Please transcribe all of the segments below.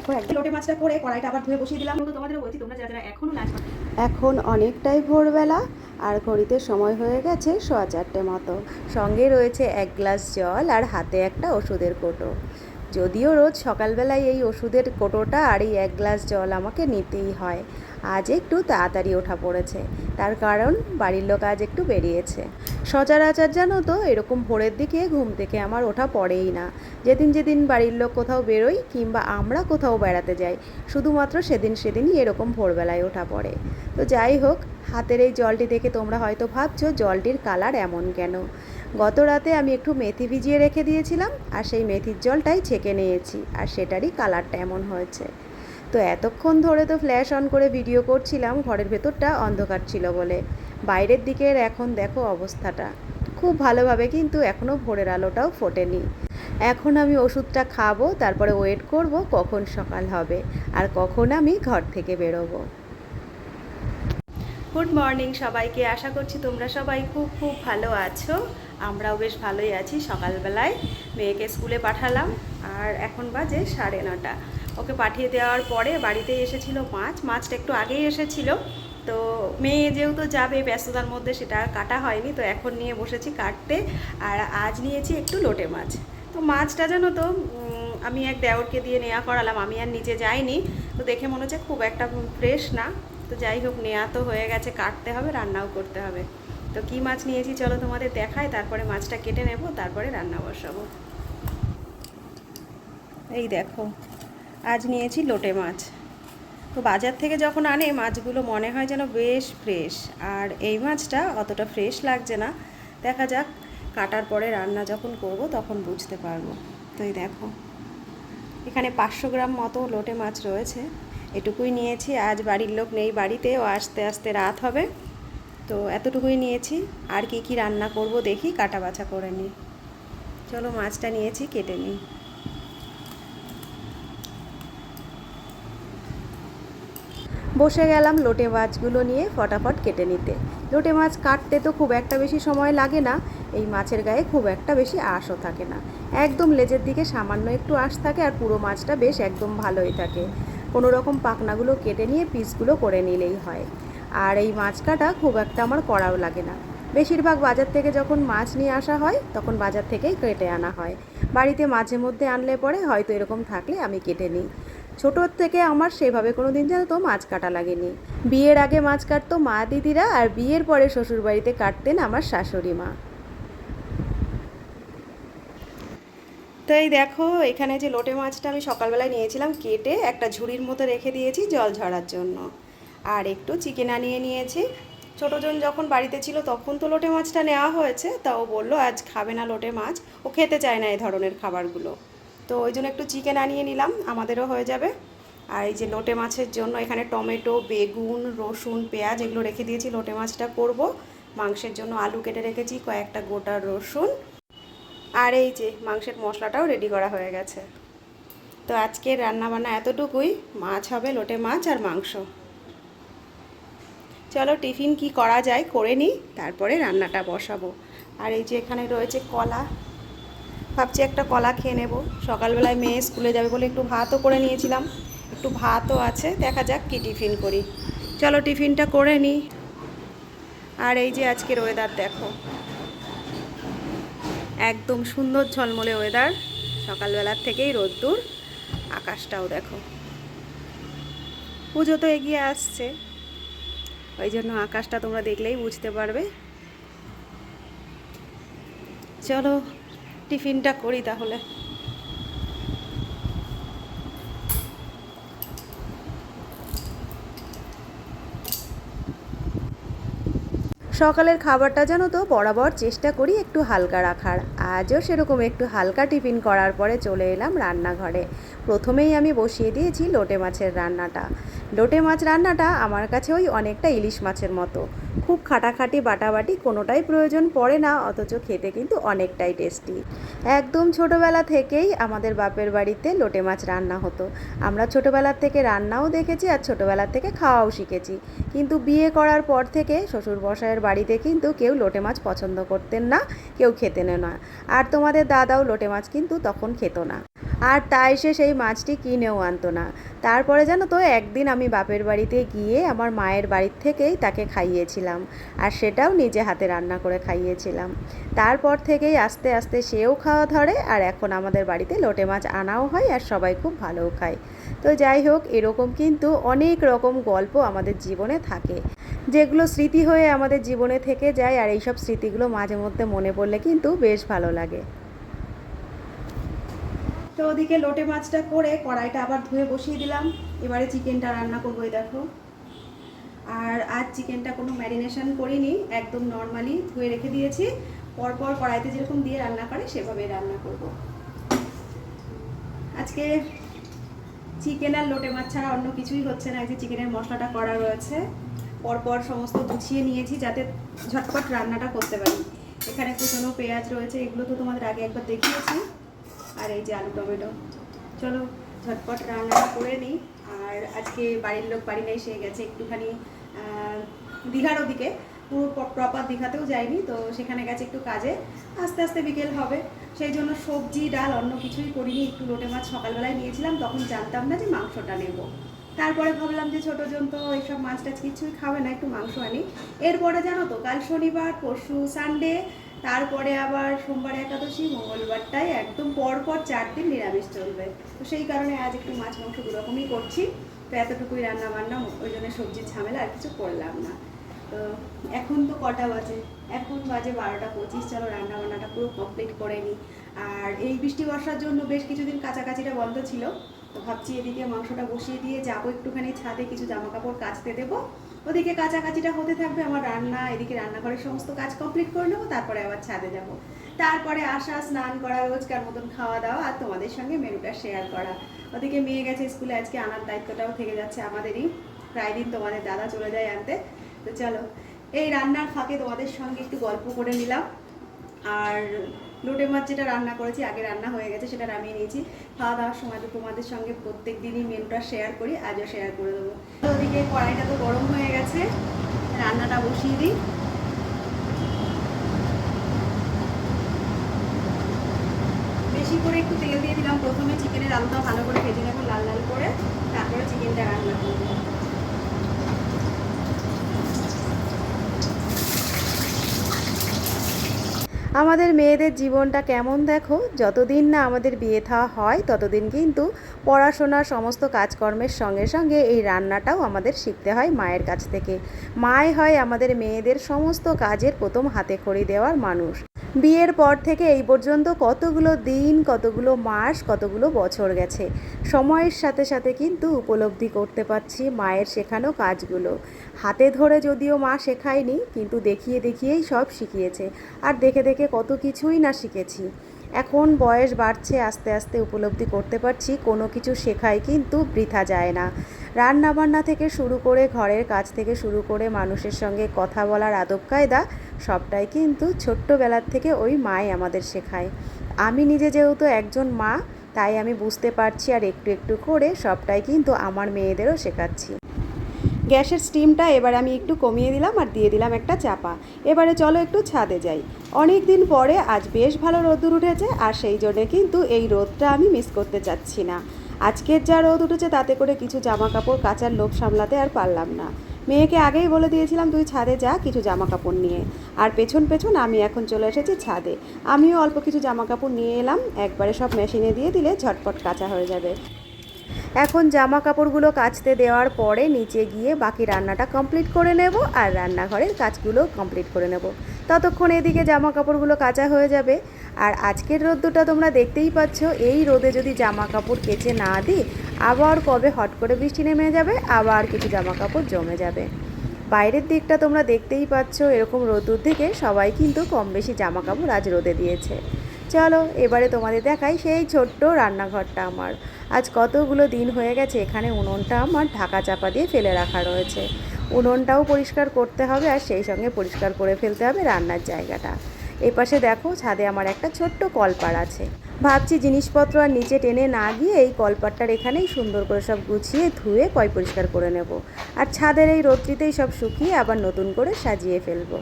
দেখো লোটে মাছটা করে কড়াইটা আবার ধুয়ে বসিয়ে দিলাম। তো তোমাদের বলছি তোমরা যারা যারা এখনও লাঞ্চ এখন অনেকটাই ভোরবেলা আর ঘড়িতে সময় হয়ে গেছে সোয়া চারটে মতো। সঙ্গে রয়েছে এক গ্লাস জল আর হাতে একটা ওষুধের কোটো। যদিও রোজ সকালবেলায় এই ওষুধের কোটোটা আর এই এক গ্লাস জল আমাকে নিতেই হয়। আজ একটু তাড়াতাড়ি ওঠা পড়েছে। তার কারণ বাড়ির লোক আজ একটু বেরিয়েছে। সচরাচর জানো তো, এরকম ভোরের দিকে ঘুম থেকে আমার ওঠা পড়েই না। যেদিন যেদিন বাড়ির লোক কোথাও বেরোই কিংবা আমরা কোথাও বেড়াতে যাই, শুধুমাত্র সেদিন সেদিনই এরকম ভোরবেলায় ওঠা পড়ে। তো যাই হোক, হাতের এই জলটি দেখে তোমরা হয়তো ভাবছ, জলটির কালার এমন কেন? গত রাতে আমি একটু মেথি ভিজিয়ে রেখে দিয়েছিলাম, আর সেই মেথির জলটাই ছেঁকে নিয়েছি, আর সেটারই কালারটা এমন হয়েছে। তো এতক্ষণ ধরে তো ফ্ল্যাশ অন করে ভিডিও করছিলাম, ঘরের ভেতরটা অন্ধকার ছিল বলে। বাইরের দিকের এখন দেখো অবস্থাটা। খুব ভালোভাবে কিন্তু এখনও ভোরের আলোটাও ফোটেনি। এখন আমি ওষুধটা খাব, তারপরে ওয়েট করব কখন সকাল হবে আর কখন আমি ঘর থেকে বেরোবো। গুড মর্নিং সবাইকে, আশা করছি তোমরা সবাই খুব খুব ভালো আছো। আমরাও বেশ ভালোই আছি। সকালবেলায় মেয়েকে স্কুলে পাঠালাম আর এখন বাজে সাড়ে নটা। ওকে পাঠিয়ে দেওয়ার পরে বাড়িতে এসেছিল মাছ। মাছটা একটু আগেই এসেছিল। তো মেয়ে যেহেতু যাবে, ব্যস্ততার মধ্যে সেটা আর কাটা হয়নি, তো এখন নিয়ে বসেছি কাটতে আর আজ নিয়েছি একটু লোটে মাছ। তো মাছটা জানো তো আমি এক দেওরকে দিয়ে নেওয়া করালাম, আমি আর নিচে যাইনি, তো দেখে মনে হচ্ছে খুব একটা ফ্রেশ না। তো যাই হোক নেওয়া তো হয়ে গেছে, কাটতে হবে, রান্নাও করতে হবে। তো কি মাছ নিয়েছি চলো তোমাদের দেখায় তারপরে মাছটা কেটে নেব, তারপরে রান্না বসাবো। এই দেখো, আজ নিয়েছি লোটে মাছ। তো বাজার থেকে যখন আনে, মাছগুলো মনে হয় যেন বেশ ফ্রেশ। আর এই মাছটা অতটা ফ্রেশ লাগছে না। দেখা যাক, কাটার পরে রান্না যখন করব তখন বুঝতে পারব। তো এই দেখো, এখানে পাঁচশো গ্রাম মতো লোটে মাছ রয়েছে। এটুকুই নিয়েছি, আজ বাড়ির লোক নেই বাড়িতে ও আস্তে আস্তে রাত হবে। তো এতটুকুই নিয়েছি, আর কি কি রান্না করব দেখি, কাটা বাছা করে নিই। চলো মাছটা নিয়েছি, কেটে নিই। বসে গেলাম লোটে মাছগুলো নিয়ে ফটাফট কেটে নিতে। লোটে মাছ কাটতে তো খুব একটা বেশি সময় লাগে না, এই মাছের গায়ে খুব একটা বেশি আঁশও থাকে না। একদম লেজের দিকে সামান্য একটু আঁশ থাকে আর পুরো মাছটা বেশ একদম ভালোই থাকে। কোনো রকম পাখনাগুলো কেটে নিয়ে পিসগুলো করে নিলেই হয়। আর এই মাছ কাটা খুব একটা আমার করাও লাগে না। বেশিরভাগ বাজার থেকে যখন মাছ নিয়ে আসা হয়, তখন বাজার থেকেই কেটে আনা হয়। বাড়িতে মাঝে মধ্যে আনলে পরে হয়তো এরকম থাকলে আমি কেটে নিই। ছোটোর থেকে আমার সেভাবে কোনো দিন যেন তো মাছ কাটা লাগেনি। বিয়ের আগে মাছ কাটতো মা দিদিরা আর বিয়ের পরে শ্বশুরবাড়িতে কাটতেন আমার শাশুড়ি মা। তো এই দেখো, এখানে যে লোটে মাছটা আমি সকালবেলায় নিয়েছিলাম কেটে একটা ঝুড়ির মতো রেখে দিয়েছি জল ঝরার জন্য। আর একটু চিকেন আনিয়ে নিয়েছি। ছোটোজন যখন বাড়িতে ছিল তখন তো লোটে মাছটা নেওয়া হয়েছে, তা ও বলল, আজ খাবে না লোটে মাছ। ও খেতে চায় না এই ধরনের খাবারগুলো। তো ওই জন্য একটু চিকেন আনিয়ে নিলাম, আমাদেরও হয়ে যাবে। আর এই যে লোটে মাছের জন্য এখানে টমেটো, বেগুন, রসুন, পেঁয়াজ এগুলো রেখে দিয়েছি, লোটে মাছটা করব। মাংসের জন্য আলু কেটে রেখেছি, কয়েকটা গোটা রসুন। আর এই যে মাংসের মশলাটাও রেডি করা হয়ে গেছে। তো আজকের রান্নাবান্না এতটুকুই, মাছ হবে লোটে মাছ আর মাংস। চলো টিফিন কি করা যায় করে নিই, তারপরে রান্নাটা বসাবো। আর এই যে এখানে রয়েছে কলা। ভাবছি একটা কলা খেয়ে নেব। সকালবেলায় মেয়ে স্কুলে যাবে বলে একটু ভাতও করে নিয়েছিলাম। একটু ভাতও আছে, দেখা যাক কি টিফিন করি। চলো টিফিনটা করে নিই। আর এই যে আজকের ওয়েদার দেখো। একদম সুন্দর ঝলমলে ওয়েদার সকালবেলার থেকেই রোদ্দুর, আকাশটাও দেখো। পুজো তো এগিয়ে আসছে। ওই জন্য আকাশটা তোমরা দেখলেই বুঝতে পারবে। চলো টিফিনটা করি তাহলে। সকালের খাবারটা জানো তো, বরাবর চেষ্টা করি একটু হালকা রাখার। আজও সেরকম একটু হালকা টিফিন করার পরে চলে এলাম রান্নাঘরে। প্রথমেই আমি বসিয়ে দিয়েছি লোটে মাছের রান্নাটা। লোটে মাছ রান্নাটা আমার কাছে ওই অনেকটা ইলিশ মাছের মতো। খুব খাটাখাটি বাটাবাটি কোনোটাই প্রয়োজন পড়ে না, অথচ খেতে কিন্তু অনেকটাই টেস্টি। একদম ছোটোবেলা থেকেই আমাদের বাপের বাড়িতে লোটে মাছ রান্না হতো। আমরা ছোটোবেলার থেকে রান্নাও দেখেছি আর ছোটোবেলার থেকে খাওয়াও শিখেছি। কিন্তু বিয়ে করার পর থেকে শ্বশুর বসায়ের বাড়িতে কিন্তু কেউ লোটে মাছ পছন্দ করতেন না, কেউ খেতেন না। আর তোমাদের দাদাও লোটে মাছ কিন্তু তখন খেত না। আর তাই সে সেই মাছটি কিনেও আনতো না। তারপরে জানো তো, একদিন আমি বাপের বাড়িতে গিয়ে আমার মায়ের বাড়ির থেকেই তাকে খাইয়েছিলাম আর সেটাও নিজে হাতে রান্না করে খাইয়েছিলাম। তারপর থেকেই আস্তে আস্তে সেও খাওয়া ধরে আর এখন আমাদের বাড়িতে লোটে মাছ আনাও হয় আর সবাই খুব ভালোও খায়। তো যাই হোক, এরকম কিন্তু অনেক রকম গল্প আমাদের জীবনে থাকে। যেগুলো স্মৃতি হয়ে আমাদের জীবনে থেকে যায় আর এইসব স্মৃতিগুলো মাঝে মধ্যে মনে পড়লে কিন্তু বেশ ভালো লাগে। তো ওদিকে লোটে মাছটা করে কড়াইটা আবার ধুয়ে বসিয়ে দিলাম। এবারে চিকেনটা রান্না করব দেখো। আর আজ চিকেনটা কোনো ম্যারিনেশন করিনি, একদম নর্মালি ধুয়ে রেখে দিয়েছি। পরপর কড়াইতে যেরকম দিয়ে রান্না করে সেভাবে রান্না করব। আজকে চিকেন আর লোটে মাছ ছাড়া অন্য কিছুই হচ্ছে না যে চিকেনের মশলাটা করা রয়েছে। পরপর সমস্ত গুছিয়ে নিয়েছি যাতে ঝটপট রান্নাটা করতে পারি। এখানে কুচনো পেঁয়াজ রয়েছে, এগুলো তো তোমাদের আগে একবার দেখিয়েছি। আর এই যে আলু টমেটো। চলো, ঝটপট রান্নাটা করে নিই। আর আজকে বাড়ির লোক বাড়ি নেই সে গেছে একটুখানি দীঘার ওদিকে। পুরো প্রপার দীঘাতেও যায়নি, তো সেখানে গেছে একটু কাজে। আস্তে আস্তে বিকেল হবে। সেই জন্য সবজি, ডাল অন্য কিছুই করিনি। একটু লোটে মাছ সকালবেলায় নিয়েছিলাম, তখন জানতাম না যে মাংসটা নেব। তারপরে ভাবলাম যে ছোটো জন তো এইসব মাছ টাছ কিছুই খাবে না, একটু মাংস আনি। এরপরে জানো তো, কাল শনিবার, পরশু, সানডে তারপরে আবার সোমবার একাদশী, মঙ্গলবারটাই একদম পরপর চার দিন নিরামিষ চলবে। তো সেই কারণে আজ একটু মাছ, মাংস দুরকমই করছি। তো এতটুকুই রান্না বান্না ওই জন্য সবজির ঝামেলা আর কিছু করলাম না। তো এখন তো কটা বাজে? এখন বাজে বারোটা পঁচিশ। চলো রান্না বান্নাটা পুরো কমপ্লিট করে নিই। আর এই বৃষ্টি বর্ষার জন্য বেশ কিছুদিন কাছাকাছিটা বন্ধ ছিল। তো ভাবছি এদিকে মাংসটা বসিয়ে দিয়ে যাব একটুখানি ছাদে, কিছু জামা কাপড় কাচতে দেবো। ওদিকে কাছাকাছিটা হতে থাকবে আমার রান্না, এদিকে রান্নাঘরের সমস্ত কাজ কমপ্লিট করে নেব, তারপরে আবার ছাদে যাব। তারপরে আসা, স্নান করা, রোজকার মতন খাওয়া দাওয়া আর তোমাদের সঙ্গে মেনুটা শেয়ার করা। ওদিকে মেয়ে গেছে স্কুলে, আজকে আনার দায়িত্বটাও থেকে যাচ্ছে আমাদেরই। প্রায় দিন তোমাদের দাদা চলে যায় আনতে। তো চলো, এই রান্নার ফাঁকে তোমাদের সঙ্গে একটু গল্প করে নিলাম। আর লোটে মাছ যেটা রান্না করেছি, আগে রান্না হয়ে গেছে, সেটা নামিয়ে নিয়েছি। খাওয়া দাওয়ার সময় তো তোমাদের সঙ্গে প্রত্যেক দিনই মেনুটা শেয়ার করি, আজও শেয়ার করে দেবো। ওদিকে কড়াইটা তো গরম হয়ে গেছে, রান্নাটা বসিয়ে দিই। বেশি করে একটু তেল দিয়ে দিলাম, প্রথমে চিকেনের আলুটা ভালো করে ভেজে নেব লাল লাল করে তারপরে চিকেনটা রান্না করব আমাদের মেয়েদের জীবনটা কেমন দেখো? যতদিন না আমাদের বিয়ে থাওয়া হয়, ততদিন কিন্তু পড়াশোনার সমস্ত কাজকর্মের সঙ্গে সঙ্গে এই রান্নাটাও আমাদের শিখতে হয় মায়ের কাছ থেকে। মায় হয় আমাদের মেয়েদের সমস্ত কাজের প্রথম হাতে খড়ি দেওয়ার মানুষ। বিয়ের পর থেকে এই পর্যন্ত কতগুলো দিন, কতগুলো মাস, কতগুলো বছর গেছে। সময়ের সাথে সাথে কিন্তু উপলব্ধি করতে পারছি মায়ের শেখানো কাজগুলো। হাতে ধরে যদিও মা শেখায়নি, কিন্তু দেখিয়ে দেখিয়েই সব শিখিয়েছে। আর দেখে দেখে কত কিছুই না শিখেছি। এখন বয়স বাড়ছে, আস্তে আস্তে উপলব্ধি করতে পারছি, কোনো কিছু শেখাই কিন্তু বৃথা যায় না। রান্নাবান্না থেকে শুরু করে, ঘরের কাজ থেকে শুরু করে মানুষের সঙ্গে কথা বলার আদব কায়দা সবটাই কিন্তু ছোট্টবেলার থেকে ওই মাই আমাদের শেখায়। আমি নিজে যেহেতু একজন মা, তাই আমি বুঝতে পারছি আর একটু একটু করে সবটাই কিন্তু আমার মেয়েদেরও শেখাচ্ছি। গ্যাসের স্টিমটা এবার আমি একটু কমিয়ে দিলাম আর দিয়ে দিলাম একটা চাপা। এবারে চলো একটু ছাদে যাই। অনেক দিন পরে আজ বেশ ভালো রোদ্দুর উঠেছে আর সেই জন্যে কিন্তু এই রোদটা আমি মিস করতে চাচ্ছি না। আজকের যা রোদ উঠেছে তাতে করে কিছু জামা কাপড় কাচার লোভ সামলাতে আর পারলাম না। মেয়েকে আগেই বলে দিয়েছিলাম, তুই ছাদে যা কিছু জামা কাপড় নিয়ে। আর পেছন পেছন আমি এখন চলে এসেছি ছাদে। আমিও অল্প কিছু জামা কাপড় নিয়ে এলাম, একবারে সব মেশিনে দিয়ে দিলে ঝটপট কাঁচা হয়ে যাবে। এখন জামা কাপড়গুলো কাচতে দেওয়ার পরে নিচে গিয়ে বাকি রান্নাটা কমপ্লিট করে নেব আর রান্নাঘরের কাজগুলো কমপ্লিট করে নেব। ততক্ষণ এদিকে জামা কাপড়গুলো কাচা হয়ে যাবে। আর আজকের রোদ্দুটা তোমরা দেখতেই পাচ্ছ, এই রোদে যদি জামা কাপড় কেচে না দিই, আবার কবে হট করে বৃষ্টি নেমে যাবে, আবার কিছু জামা কাপড় জমে যাবে। বাইরের দিকটা তোমরা দেখতেই পাচ্ছ, এরকম রোদ্দুর থেকে সবাই কিন্তু কম বেশি জামা কাপড় আজ রোদে দিয়েছে। চলো, এবারে তোমাদের দেখাই সেই ছোট্ট রান্নাঘরটা আমার। আজ কতগুলো দিন হয়ে গেছে, এখানে উনুনটা আমার ঢাকা চাপা দিয়ে ফেলে রাখা রয়েছে। উনুনটাও পরিষ্কার করতে হবে আর সেই সঙ্গে পরিষ্কার করে ফেলতে হবে রান্নার জায়গাটা। এই পাশে দেখো, ছাদে আমার একটা ছোট্ট কলপার আছে। ভাবছি জিনিসপত্র আর নিচে টেনে না গিয়ে এই কলপারটার এখানেই সুন্দর করে সব গুছিয়ে ধুয়ে পয় পরিষ্কার করে নেব। আর ছাদের এই রোদ্রিতেই সব শুকিয়ে আবার নতুন করে সাজিয়ে ফেলব।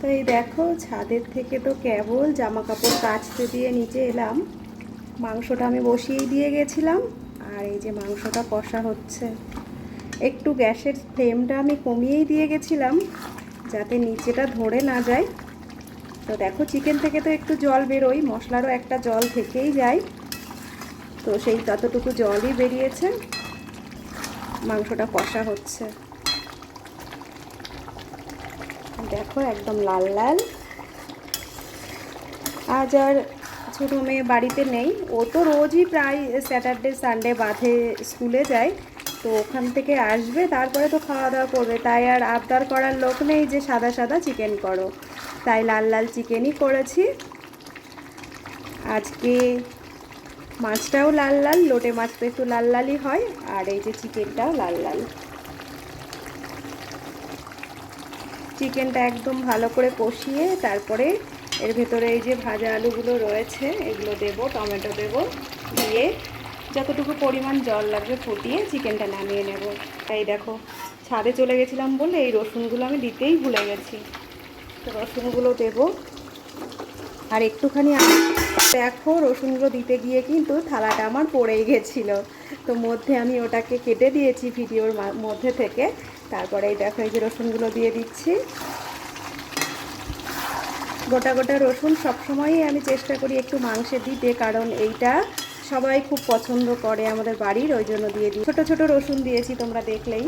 তো এই দেখো, ছাদের থেকে তো কেবল জামা কাপড় কাচতে দিয়ে নিচে এলাম। মাংসটা আমি বসিয়েই দিয়ে গেছিলাম। আর এই যে মাংসটা কষা হচ্ছে, একটু গ্যাসের ফ্লেমটা আমি কমিয়েই দিয়ে গেছিলাম যাতে নিচেটা ধরে না যায়। তো দেখো চিকেন থেকে তো একটু জল বেরোই মশলারও একটা জল থেকেই যায়। তো সেই ততটুকু জলই বেরিয়েছে, মাংসটা কষা হচ্ছে। দেখো একদম লাল লাল। আজ আর ছোটো মেয়ে বাড়িতে নেই। ও তো রোজই প্রায় স্যাটারডে সানডে বাঁধে স্কুলে যায়। তো ওখান থেকে আসবে, তারপরে তো খাওয়া দাওয়া করবে। তাই আর আবদার করার লোক নেই যে সাদা সাদা চিকেন করো। তাই লাল লাল চিকেনই করেছি। আজকে মাছটাও লাল লাল, লোটে মাছ তো একটু লাল লালই হয়, আর এই যে চিকেনটাও লাল লাল। চিকেনটা একদম ভালো করে কষিয়ে তারপরে এর ভেতরে এই যে ভাজা আলুগুলো রয়েছে, এগুলো দেব, টমেটো দেব, দিয়ে যতটুকু পরিমাণ জল লাগবে ফুটিয়ে চিকেনটা নামিয়ে নেব। তাই দেখো, ছাদে চলে গেছিলাম বলে এই রসুনগুলো আমি দিতেই ভুলে গেছি। তো রসুনগুলো দেব। আর একটুখানি দেখো, রসুনগুলো দিতে গিয়ে কিন্তু থালাটা আমার পড়েই গেছিল। তো মধ্যে আমি ওটাকে কেটে দিয়েছি ভিডিওর মধ্যে থেকে। তারপরে এই দেখো, এই যে রসুনগুলো দিয়ে দিচ্ছি। গোটা গোটা রসুন সবসময়ই আমি চেষ্টা করি একটু মাংসে দিতে, কারণ এইটা সবাই খুব পছন্দ করে আমাদের বাড়ির, ওই জন্য দিয়ে দিই। ছোটো ছোটো রসুন দিয়েছি তোমরা দেখলেই।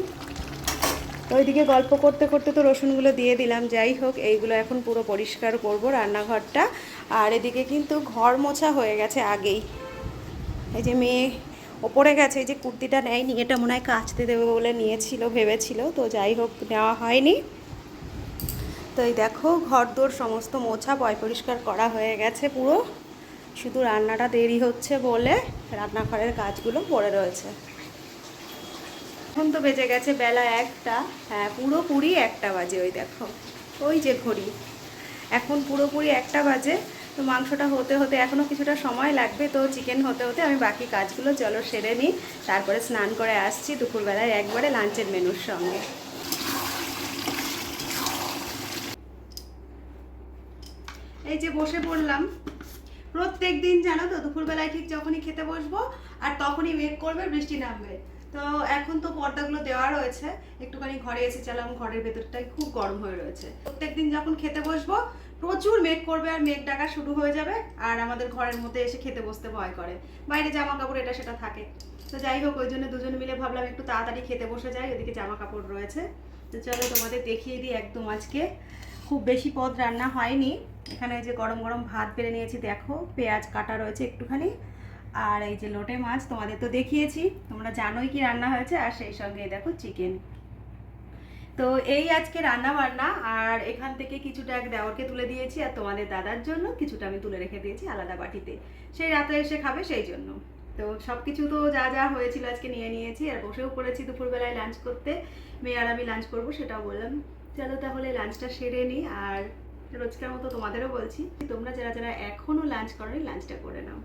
ওইদিকে গল্প করতে করতে তো রসুনগুলো দিয়ে দিলাম, যাই হোক, এইগুলো এখন পুরো পরিষ্কার করব রান্নাঘরটা। আর এদিকে কিন্তু ঘর মোছা হয়ে গেছে আগেই। এই যে মেয়ে ওপরে গেছে, এই যে কুর্তিটা নেয়নি, এটা মনে হয় কাচতে দেবে বলে নিয়েছিল, ভেবেছিল, তো যাই হোক, নেওয়া হয়নি। তো এই দেখো ঘর দোর সমস্ত মোছা পয় পরিষ্কার করা হয়ে গেছে পুরো। শুধু রান্নাটা দেরি হচ্ছে বলে রান্নাঘরের কাজগুলো পড়ে রয়েছে। এখন তো বেজে গেছে বেলা একটা। হ্যাঁ পুরোপুরি একটা বাজে ওই দেখো। ওই যে ঘড়ি। এখন পুরোপুরি একটা বাজে। তো মাংসটা হতে হতে এখনও কিছুটা সময় লাগবে। তো চিকেন হতে হতে আমি বাকি কাজগুলো চলো সেরে নিই। তারপরে স্নান করে আসছি দুপুরবেলায় একবারে লাঞ্চের মেনুর সঙ্গে। এই যে বসে পড়লাম, প্রত্যেক দিন জানো তো, দুপুরবেলায় ঠিক যখনই খেতে বসবো আর তখনই মেঘ করবে, বৃষ্টি নামবে। তো এখন তো পর্দাগুলো দেওয়া রয়েছে, একটুখানি ঘরে এসেছিলাম ঘরের ভেতরটাই খুব গরম হয়ে রয়েছে। প্রত্যেক দিন যখন খেতে বসবো, প্রচুর মেঘ করবে আর মেঘ ডাকা শুরু হয়ে যাবে আর আমাদের ঘরের মধ্যে এসে খেতে বসতে ভয় করে। বাইরে জামা কাপড় এটা সেটা থাকে। তো যাই হোক, ওই জন্য দুজন মিলে ভাবলাম একটু তাড়াতাড়ি খেতে বসে যাই, ওদিকে জামা কাপড় রয়েছে। তো চলো তোমাদের দেখিয়ে দিই একদম আজকে। খুব বেশি পদ রান্না হয়নি। এখানে এই যে গরম গরম ভাত বেড়ে নিয়েছি, দেখো, পেঁয়াজ কাটা রয়েছে একটুখানি। আর এই যে লোটে মাছ তোমাদের তো দেখিয়েছি, তোমরা জানোই কি রান্না হয়েছে, আর সেই সঙ্গে দেখো চিকেন তো এই আজকে রান্না বান্না, আর এখান থেকে কিছুটা এক দেওরকে তুলে দিয়েছি, আর তোমাদের দাদার জন্য কিছুটা আমি তুলে রেখে দিয়েছি আলাদা বাটিতে। সেই রাতে এসে খাবে সেই জন্য। তো সব কিছু তো যা যা হয়েছিল আজকে নিয়ে নিয়েছি, আর বসেও পড়েছি দুপুরবেলায় লাঞ্চ করতে। মেয়ে আর আমি লাঞ্চ করব সেটাও বললাম। চলো তাহলে লাঞ্চটা সেরে নিই আর রোজকার মতো তোমাদেরও বলছি তোমরা যারা যারা এখনও লাঞ্চ করো লাঞ্চটা করে নাও।